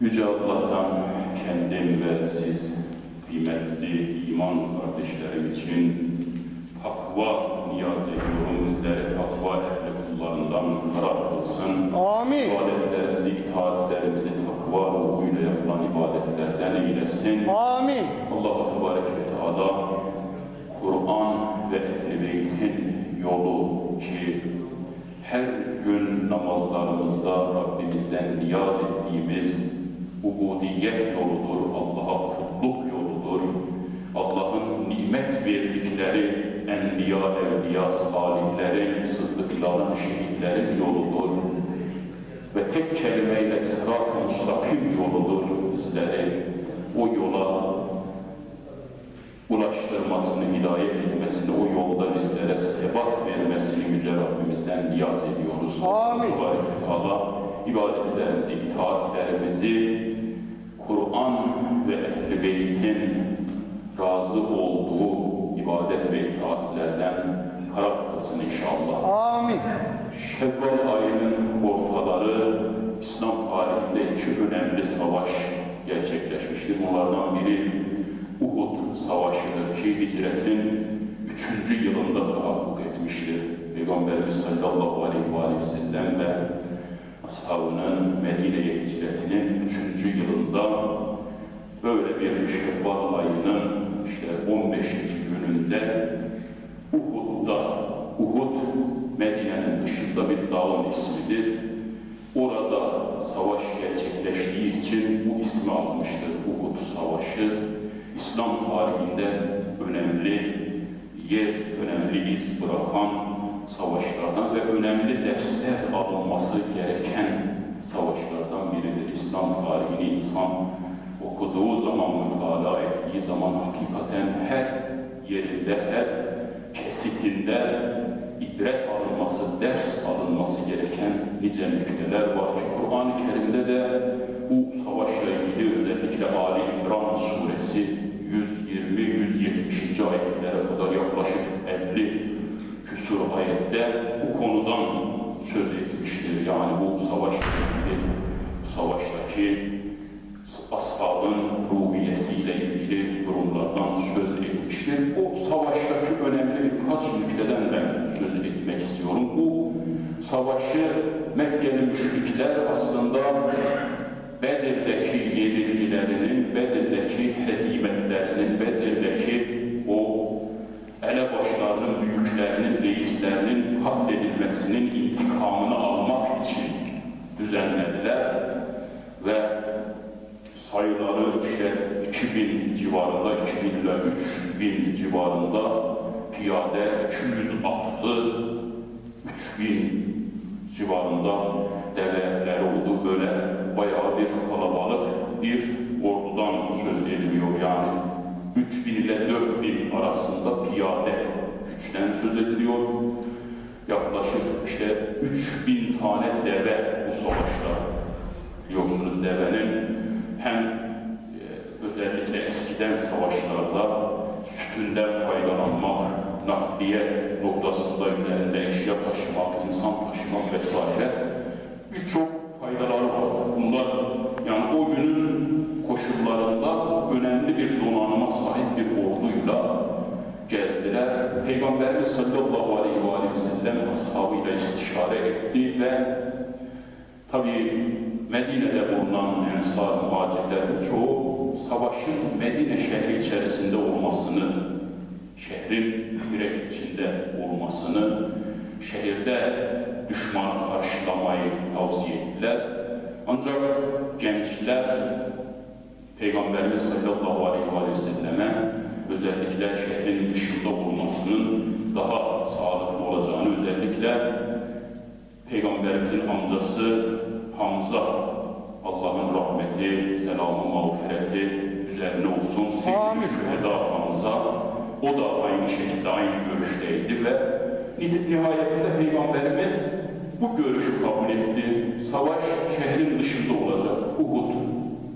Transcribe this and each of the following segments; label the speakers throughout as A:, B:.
A: Yüce Allah'tan kendim ve siz kıymetli iman kardeşlerim için takva niyaz ediyorum. Bizleri takva ehli kullarından karar kılsın.
B: Amin.
A: İbadetlerimizi, itaatlerimizi takva ruhuyla yapılan ibadetlerden eylesin.
B: Amin.
A: Allah Tebarek ve Teala Kur'an ve Ehl-i Beyt'in yolu ki her gün namazlarımızda Rabbimizden niyaz ettiğimiz ubudiyet yoludur, Allah'a kulluk yoludur. Allah'ın nimet verdikleri enbiya, evliya, salihlerin, sıddıkların, şehitlerin yoludur. Ve tek kelimeyle sırat-ı müstakim yoludur bizleri o yola ulaştırmasını, hidayet etmesini, o yolda bizlere sebat vermesini Yüce Rabbimizden niyaz ediyoruz.
B: Amin.
A: Tebarek ve Teala ibadetlerimizi, itaatlerimizi Kur'an ve Ehl-i Beyt'in razı olduğu ibadet ve itaatlerden karar kılsın inşallah.
B: Amin.
A: Şevval ayının ortaları İslam tarihinde iki önemli savaş gerçekleşmiştir. Bunlardan biri Uhud Savaşı'dır ki hicretin üçüncü yılında tahakkuk etmiştir. Peygamberimiz sallallahu aleyhi ve sellem ve ashabının Medine'ye hicretinin üçüncü yılında böyle bir Şevval ayının işte 15. gününde Uhud'da, Uhud Medine'nin dışında bir dağın ismidir. Orada savaş gerçekleştiği için bu ismi almıştır. Uhud Savaşı İslam tarihinde önemli yer, önemli iz bırakan savaşlardan ve önemli dersler alınması gereken savaşlardan biridir. İslam tarihini insan okuduğu zaman, mutala ettiği zaman hakikaten her yerinde, her kesitinde ibret alınması, ders alınması gereken nice nükteler var Kur'an-ı Kerim'de de bu savaşla ilgili özellikle Ali İmran suresi 120-170. ayetlere kadar yaklaşık 50 küsur ayette bu konudan söz etmiştir. Yani bu savaşla ilgili savaştaki ashabın ruhiyesiyle ilgili durumlardan söz etmiştir. Bu savaştaki önemli birkaç nükteden ben söz etmek istiyorum. Bu savaşı Mekkeli müşrikler aslında Bedir'deki yenilgilerinin, Bedir'deki hezimetlerinin, Bedir'deki o elebaşlarının, büyüklerinin, reislerinin katledilmesinin intikamını almak için düzenlediler ve sayıları işte 2000 civarında, 2000 ile 3000 civarında piyade, 200 atlı, 3000 civarında develer oldu. Böyle bayağı bir kalabalık bir ordudan söz ediliyor yani. 3000 ile 4000 arasında piyade güçten söz ediliyor. Yaklaşık işte 3000 tane deve bu savaşta biliyorsunuz devenin hem e, özellikle eskiden savaşlarda sütünden faydalanmak, nakliye noktasında üzerinde eşya taşımak, insan taşımak vesaire birçok faydaları var. Bunlar Peygamberimiz sallallahu aleyhi ve sellem ashabıyla istişare etti ve tabii Medine'de bulunan ensar muhacirlerin çoğu savaşın Medine şehri içerisinde olmasını, şehrin direkt içinde olmasını, şehirde düşmanı karşılamayı tavsiye ettiler. Ancak gençler Peygamberimiz sallallahu aleyhi ve selleme özellikle şehrin dışında olmasının daha sağlıklı olacağını özellikle Peygamberimizin amcası Hamza Allah'ın rahmeti, selamı, mağfireti üzerine olsun. Sevgili şüheda Hamza o da aynı şekilde aynı görüşteydi ve nihayetinde Peygamberimiz bu görüşü kabul etti. Savaş şehrin dışında olacak. Uhud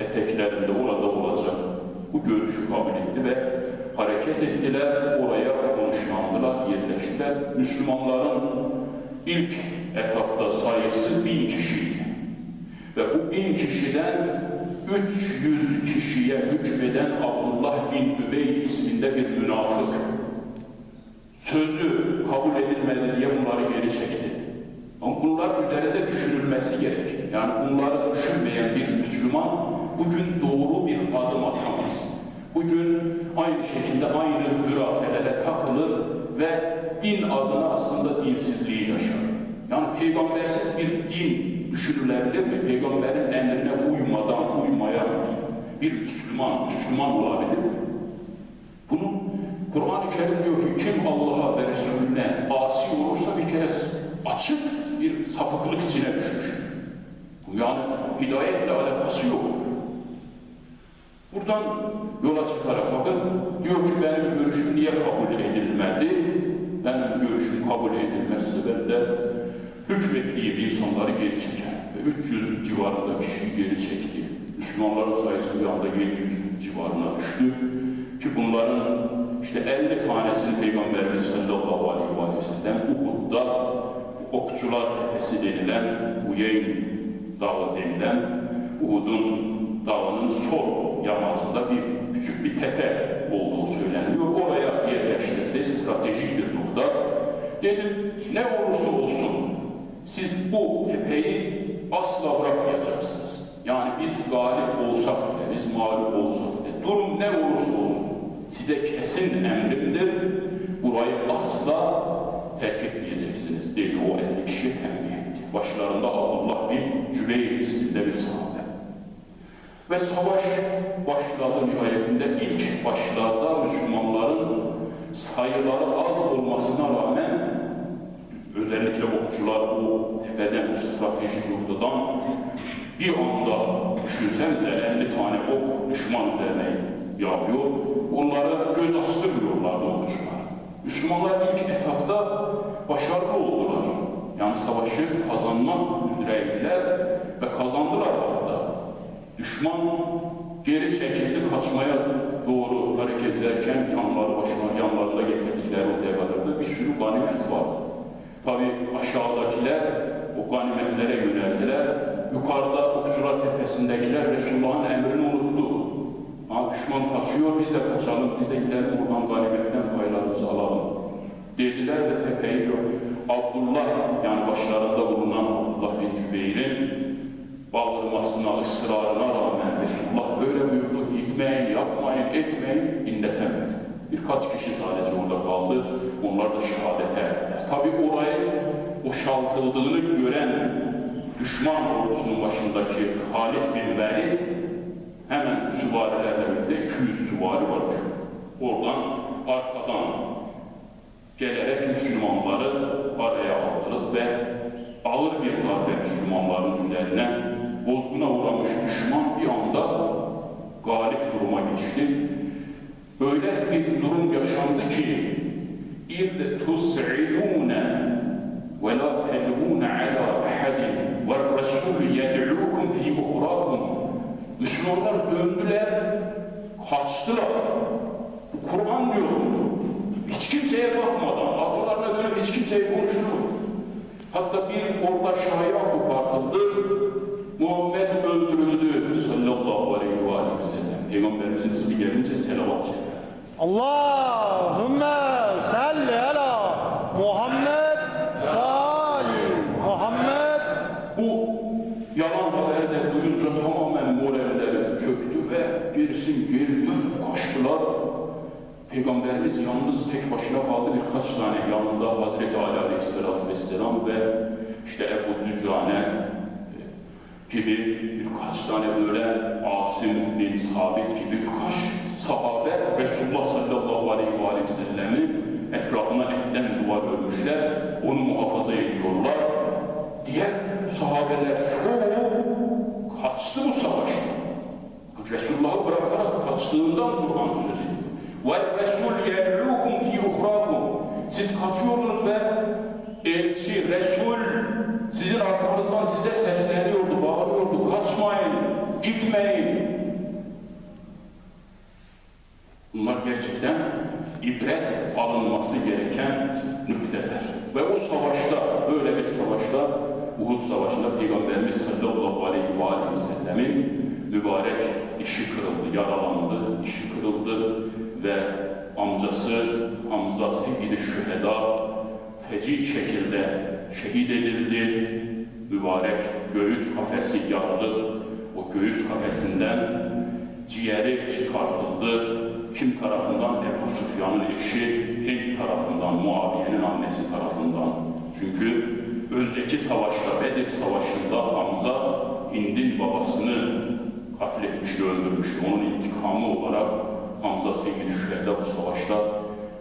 A: eteklerinde orada olacak. Bu görüşü kabul etti ve hareket ettiler. Oraya konuşlandılar, yerleştiler. Müslümanların ilk etapta sayısı bin kişiydi. Ve bu bin kişiden 300 kişiye hükmeden Abdullah bin Übey isminde bir münafık sözü kabul edilmedi diye bunları geri çekti. Ama bunlar üzerinde düşünülmesi gerekir. Yani bunları düşünmeyen bir Müslüman bugün doğru bir adım atamaz. Bugün aynı şekilde aynı hürafelere takılır ve din adına aslında dinsizliği yaşar. Yani peygambersiz bir din düşünülebilir mi? Peygamberin emrine uymadan uymayan bir Müslüman, Müslüman olabilir mi? Bunu Kur'an-ı Kerim diyor ki kim Allah'a ve Resulüne asi olursa bir kere açık bir sapıklık içine düşmüştür. Bu yani hidayetle alakası yok. Buradan yola çıkarak bakın diyor ki benim görüşüm niye kabul edilmedi? Benim görüşüm kabul edilmezse ben de hükmettiğim insanları geri çeker. Ve 300 civarında kişiyi geri çekti. Müslümanların sayısı bir anda 700 civarına düştü. Ki bunların işte 50 tanesini Peygamberimiz sallallahu aleyhi ve sellem Uhud'da okçular tepesi denilen Uyeyn dağı denilen Uhud'un tepe olduğu söyleniyor. Oraya yerleştirdi stratejik bir nokta. Dedim ne olursa olsun siz bu tepeyi asla bırakmayacaksınız. Yani biz galip olsak bile, biz mağlup olsak bile, durum ne olursa olsun size kesin emrimdir. Burayı asla terk etmeyeceksiniz dedi o 50 kişi temin etti. Başlarında Abdullah bin Cübeyr isminde bir sahabe. Ve savaş başladı nihayetinde ilk başlarda Müslümanların sayıları az olmasına rağmen özellikle okçular bu tepeden, bu stratejik noktadan bir anda düşünsenize 50 tane ok düşman üzerine yağıyor. Onları göz astırmıyorlardı okçular. Müslümanlar ilk etapta başarılı oldular. Yani savaşı kazanmak üzereydiler ve kazandılar hatta. Düşman geri çekildi, kaçmaya doğru hareket ederken yanları başına, yanlarında getirdikleri o develerde bir sürü ganimet var. Tabi aşağıdakiler o ganimetlere yöneldiler. Yukarıda okçular tepesindekiler Resulullah'ın emrini unuttu. Ha, düşman kaçıyor, biz de kaçalım, biz de gidelim buradan ganimetten paylarımızı alalım. Dediler ve tepeyi yok. Abdullah, yani başlarında bulunan Abdullah bin Cübeyr'in bağırmasına, ısrarına rağmen Resulullah böyle buyurdu, gitmeyin, yapmayın, etmeyin, dinletemedi. Birkaç kişi sadece orada kaldı, onlar da şehadete erdiler. Tabi orayı boşaltıldığını gören düşman ordusunun başındaki Halid bin Velid hemen süvarilerle birlikte 200 süvari varmış. Oradan arkadan gelerek Müslümanları araya aldı ve ağır bir darbe Müslümanların üzerine bozguna uğramış düşman bir anda galip duruma geçti. Öyle bir durum yaşandı ki اِذْ تُسْعِدُونَ وَلَا تَلْوُونَ عَلَى اَحَدٍ وَالرَّسُولُ يَدْعُوكُمْ ف۪ي اُخْرَاكُمْ Müslümanlar döndüler, kaçtılar. Bu Kur'an diyor. Hiç kimseye bakmadan, arkalarına dönüp hiç kimseye konuşmuyor. Hatta bir orada şahya kopartıldı. Muhammed öldürüldü sallallahu aleyhi ve aleyhi ve sellem. Peygamberimizin ismi gelince selavat çeker.
B: Allahümme salli ala Muhammed ve ali Muhammed.
A: Bu yalan haberi de duyunca tamamen moralleri çöktü ve gerisin geri dönüp kaçtılar. Peygamberimiz yalnız tek başına kaldı birkaç tane yanında Hazreti Ali Aleyhisselatü Vesselam ve işte Ebu Dücane gibi birkaç tane böyle Asım bin Sabit gibi birkaç sahabe Resulullah sallallahu aleyhi ve aleyhi sellemin etrafına etten duvar örmüşler, onu muhafaza ediyorlar. Diğer sahabeler çoğu kaçtı bu savaşta. Resulullah'ı bırakarak kaçtığından Kur'an sözü. Ve Resul yerlukum fi uhrakum. Siz kaçıyordunuz ve elçi, Resul sizin arkanızdan size sesleniyordu bağırıyordu. Kaçmayın, gitmeyin. Bunlar gerçekten ibret alınması gereken nükteler. Ve o savaşta, böyle bir savaşta Uhud Savaşı'nda Peygamberimiz sallallahu aleyhi ve aleyhi ve sellemin mübarek dişi kırıldı, yaralandı, dişi kırıldı ve amcası Hamza Seyyid-i Şüheda feci şekilde şehit edildi. Mübarek göğüs kafesi yarıldı. O göğüs kafesinden ciğeri çıkartıldı. Kim tarafından? Ebu Süfyan'ın eşi, Hint tarafından, Muaviye'nin annesi tarafından. Çünkü önceki savaşta, Bedir Savaşı'nda Hamza, Hind'in babasını katletmişti, öldürmüştü. Onun intikamı olarak Hamza Seyyid-i Şüheda bu savaşta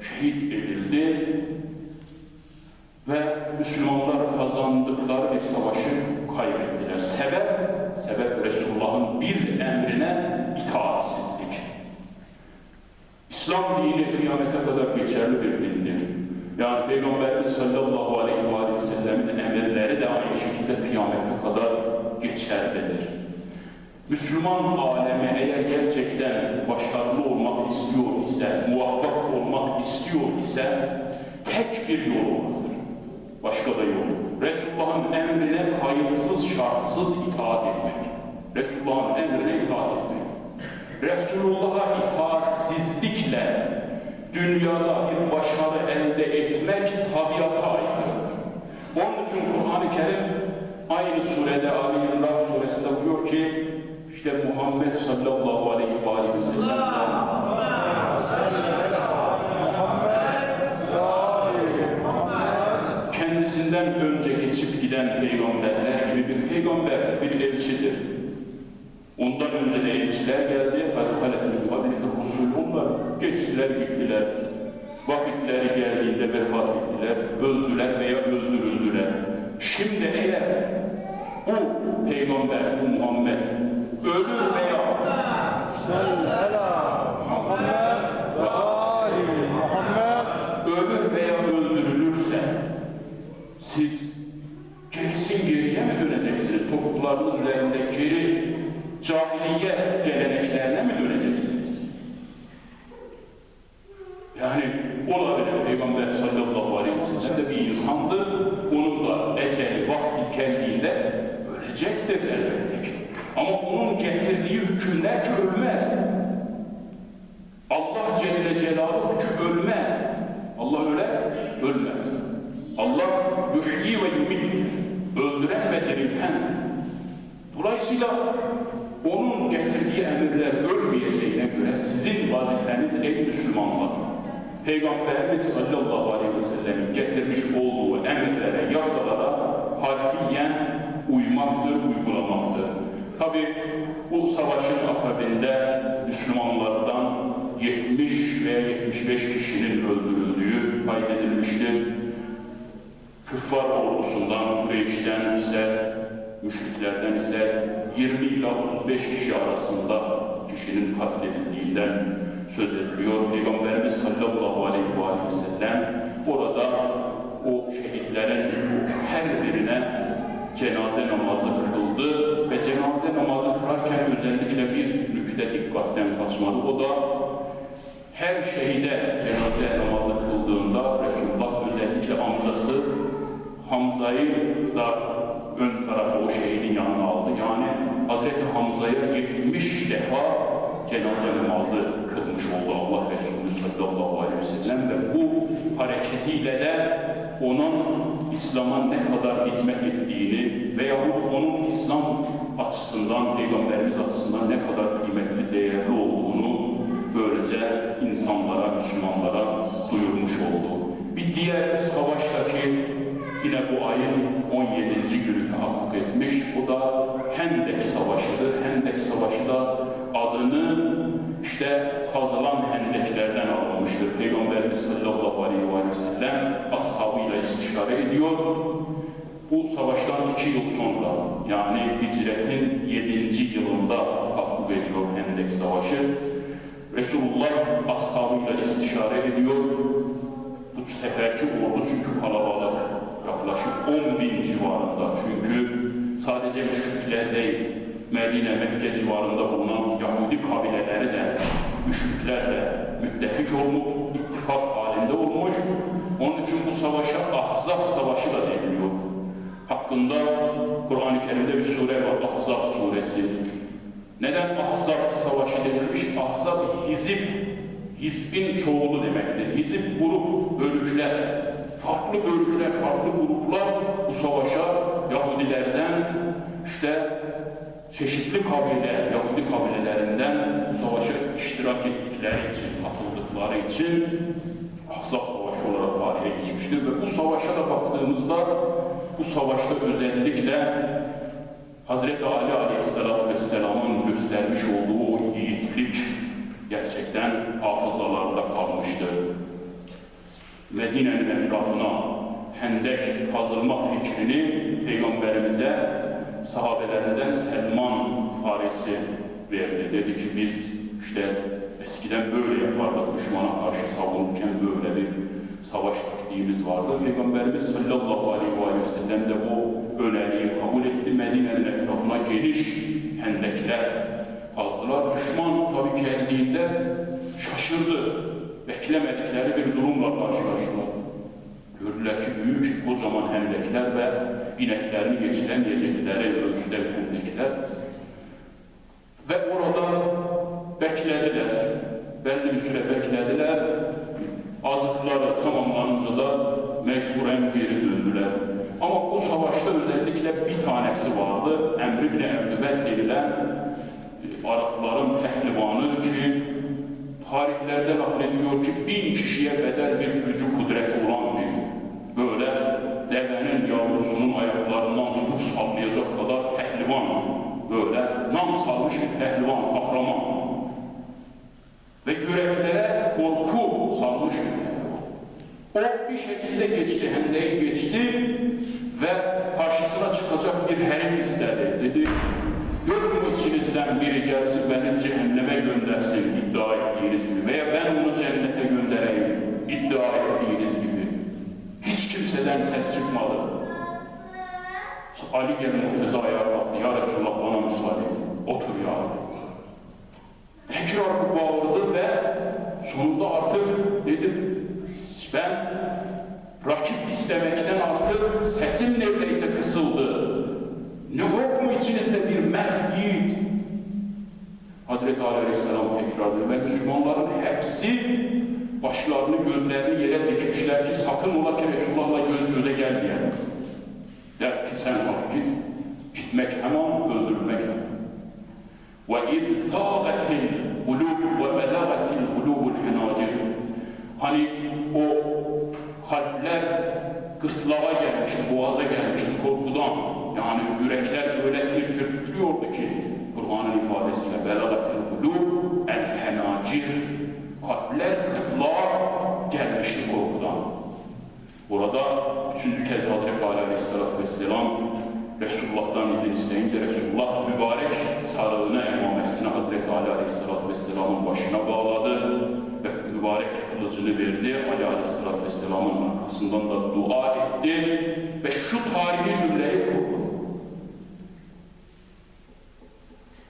A: şehit edildi ve Müslümanlar kazandıkları bir savaşı kaybettiler. Sebep, sebep Resulullah'ın bir emrine itaatsizlik. İslam dini kıyamete kadar geçerli bir dindir. Yani Peygamberimiz sallallahu aleyhi ve sellemin emirleri de aynı şekilde kıyamete kadar geçerlidir. Müslüman alemi eğer gerçekten başarılı olmak istiyor ise, muvaffak olmak istiyor ise tek bir yolu vardır. Başka da yolu. Resulullah'ın emrine kayıtsız şartsız itaat etmek. Resulullah'ın emrine itaat etmek. Resulullah'a itaatsizlikle dünyada bir başarı elde etmek tabiata aykırıdır. Onun için Kur'an-ı Kerim aynı surede Ali İmran suresinde buyuruyor ki işte Muhammed sallallahu aleyhi ve aleyhi ve sellem'den kendisinden önce geçip giden peygamberler gibi bir peygamber, bir elçidir. Ondan önce de elçiler geldi. قَدْ خَلَتْ مِنْ قَبْلِهِ الرُّسُولُ Onlar geçtiler, gittiler. Vakitleri geldiğinde vefat ettiler, öldüler veya öldürüldüler. Şimdi eğer bu peygamber, bu Muhammed ölür veya hükümler ki ölmez. Allah Celle Celaluhu ki ölmez. Allah öyle ölmez. Allah yuhyi ve yumittir. Öldüren ve diriltendir. Dolayısıyla onun getirdiği emirler ölmeyeceğine göre sizin vazifeniz ey Müslümanlar, Peygamberimiz sallallahu aleyhi ve sellemin getirmiş olduğu emirlere, yasalara harfiyen uymaktır, uygulamaktır. Tabi bu savaşın akabinde Müslümanlardan 70 veya 75 kişinin öldürüldüğü kaydedilmiştir. Küffar ordusundan, Kureyş'ten ise, müşriklerden ise 20 ila 35 kişi arasında kişinin katledildiğinden söz ediliyor. Peygamberimiz sallallahu aleyhi ve sellem orada o şehitlerin her birine cenaze namazı kıldı ve cenaze namazı kılarken özellikle bir nükte dikkatten kaçmadı. O da her şehide cenaze namazı kıldığında Resulullah özellikle amcası Hamza'yı da ön tarafa o şehidin yanına aldı. Yani Hazreti Hamza'ya 70 defa cenaze namazı kılmış oldu Allah Resulü sallallahu aleyhi ve sellem ve bu hareketiyle de onun İslam'a ne kadar hizmet ettiğini veyahut onun İslam açısından, Peygamberimiz açısından ne kadar kıymetli, değerli olduğunu böylece insanlara, Müslümanlara duyurmuş oldu. Bir diğer savaştaki yine bu ayın 17. günü tahakkuk etmiş. Bu da Hendek Savaşı'dır. Hendek Savaşı da adını işte kazılan hendeklerden alınmıştır. Peygamberimiz sallallahu aleyhi ve sellem ashabıyla istişare ediyor. Bu savaştan iki yıl sonra yani hicretin yedinci yılında tahakkuk ediyor Hendek Savaşı. Resulullah ashabıyla istişare ediyor. Bu seferki ordu çünkü kalabalık. Yaklaşık 10 bin civarında. Çünkü sadece müşrikler değil, Medine, Mekke civarında bulunan Yahudi kabileleri de müşriklerle müttefik olmuş, ittifak halinde olmuş. Onun için bu savaşa Ahzab Savaşı da deniliyor. Hakkı hakkında Kur'an-ı Kerim'de bir sure var, Ahzab suresi. Neden Ahzab savaşı denilmiş? Ahzab hizip, hizbin çoğulu demektir. Hizip grup, bölükler, farklı bölükler, farklı gruplar bu savaşa Yahudilerden işte çeşitli kabile, Yahudi kabilelerinden bu savaşa iştirak ettikleri için, katıldıkları için Ahzab Savaşı olarak tarihe geçmiştir ve bu savaşa da baktığımızda bu savaşta özellikle Hazreti Ali Aleyhisselatü Vesselam'ın göstermiş olduğu o yiğitlik gerçekten hafızalarda kalmıştır. Medine'nin etrafına hendek kazılma fikrini Peygamberimize sahabelerinden Selman Farisi verdi. Dedi ki biz işte eskiden böyle yapardık, düşmana karşı savunurken böyle bir savaş taktiğimiz vardı. Peygamberimiz sallallahu aleyhi ve sellem de bu öneriyi kabul etti. Medine'nin etrafına geniş hendekler kazdılar. Düşman tabii geldiğinde şaşırdı. Beklemedikleri bir durumla karşılaştılar. Gördüler ki büyük kocaman hendekler ve ineklerini geçiremeyecekleri ölçüde hendekler. Ve orada beklediler. Belli bir süre beklediler. Azıkları tamamlanınca da mecburen geri döndüler. Ama bu savaşta özellikle bir tanesi vardı. Emri bin Ebdüvet denilen e, Arapların pehlivanı ki tarihlerde naklediliyor ki bin kişiye bedel bir gücü kudreti olan bir böyle devenin yavrusunun ayaklarından tutup sallayacak kadar pehlivan böyle nam salmış bir pehlivan, kahraman ve yüreklere korku salmış bir pehlivan. O bir şekilde geçti, hendeyi geçti ve karşısına çıkacak bir herif istedi. Dedi, yok mu içinizden biri gelsin beni cehenneme göndersin iddia ettiğiniz gibi veya ben onu cennete göndereyim iddia ettiğiniz gibi. Hiç kimseden ses çıkmadı. Ali kızı ayağa kalktı. Ya Resulallah bana müsaade. Otur ya. Tekrar bağırdı ve sonunda artık dedim ben Rakip istemekten artık sesim neredeyse kısıldı. Ne yok mu içinizde bir mert yiğit? Hazreti Ali Aleyhisselam tekrarlıyor ve Müslümanların hepsi başlarını gözlerini yere dikmişler ki sakın ola ki Resulullah'la göz göze gelmeyelim. Der ki sen bak git. Gitmek hemen öldürmek Ve iz zâgetil gulûb ve belâgetil gulûbul henâcir. Hani boğaza gelmişti korkudan. Yani yürekler böyle tir tir titriyordu ki Kur'an'ın ifadesiyle belagatil kulub el henacir kalpler kıtlar gelmişti korkudan. Burada üçüncü kez Hazreti Ali Aleyhisselatü Vesselam Resulullah'tan izin isteyince Resulullah mübarek sarığını, emamesini Hazreti Ali Aleyhisselatü Vesselam'ın başına bağladı ve mübarek kılıcını verdi. Ali Aleyhisselatü Vesselam'ın arkasından da dua etti ve şu tarihi cümleyi kurdu.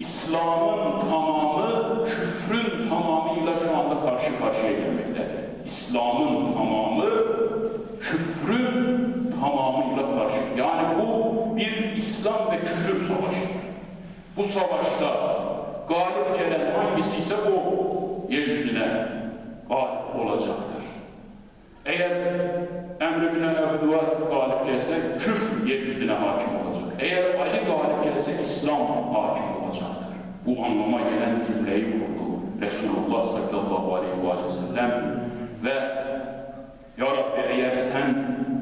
A: İslam'ın tamamı küfrün tamamıyla şu anda karşı karşıya gelmektedir. İslam'ın tamamı küfrün tamamıyla karşı. Yani bu bir İslam ve küfür savaşıdır. Bu savaşta galip gelen hangisi ise o yeryüzüne galip olacaktır. Eğer Emr bin Ebuvat galip gelse küfür yeryüzüne hakim olacak. Eğer Ali galip gelse İslam hakim olacaktır. Bu anlama gelen cümleyi kurdu Resulullah sallallahu aleyhi ve sellem ve Ya Rabbi eğer sen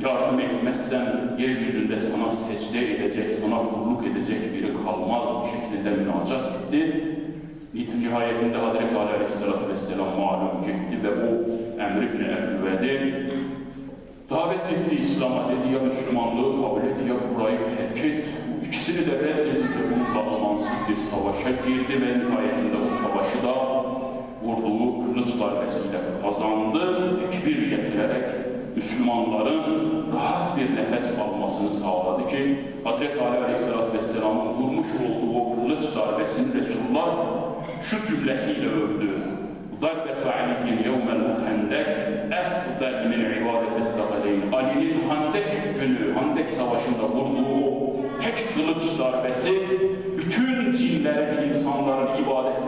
A: yardım etmezsen yeryüzünde sana secde edecek, sana kulluk edecek biri kalmaz şeklinde münacat etti. Nihayetinde Hazreti Ali Aleyhisselatü Vesselam malum gitti ve bu Emr ibn Ebuved'i davet etti İslam'a dedi ya Müslümanlığı kabul et ya burayı terk et. İkisini de reddedince bununla amansız bir savaşa girdi ve nihayetinde o savaşı da vurduğu kılıç darbesiyle kazandı. Tekbir getirerek Müslümanların rahat bir nefes almasını sağladı ki Hz. Ali Aleyhisselatü Vesselam'ın vurmuş olduğu o kılıç darbesini Resulullah şu cümlesiyle övdü. Darbetu Ali'nin yevmel hendek efdel min ibadeti thakaleyn. Ali'nin handek günü, handek savaşında vurduğu tek kılıç darbesi bütün cinlerin insanların ibadet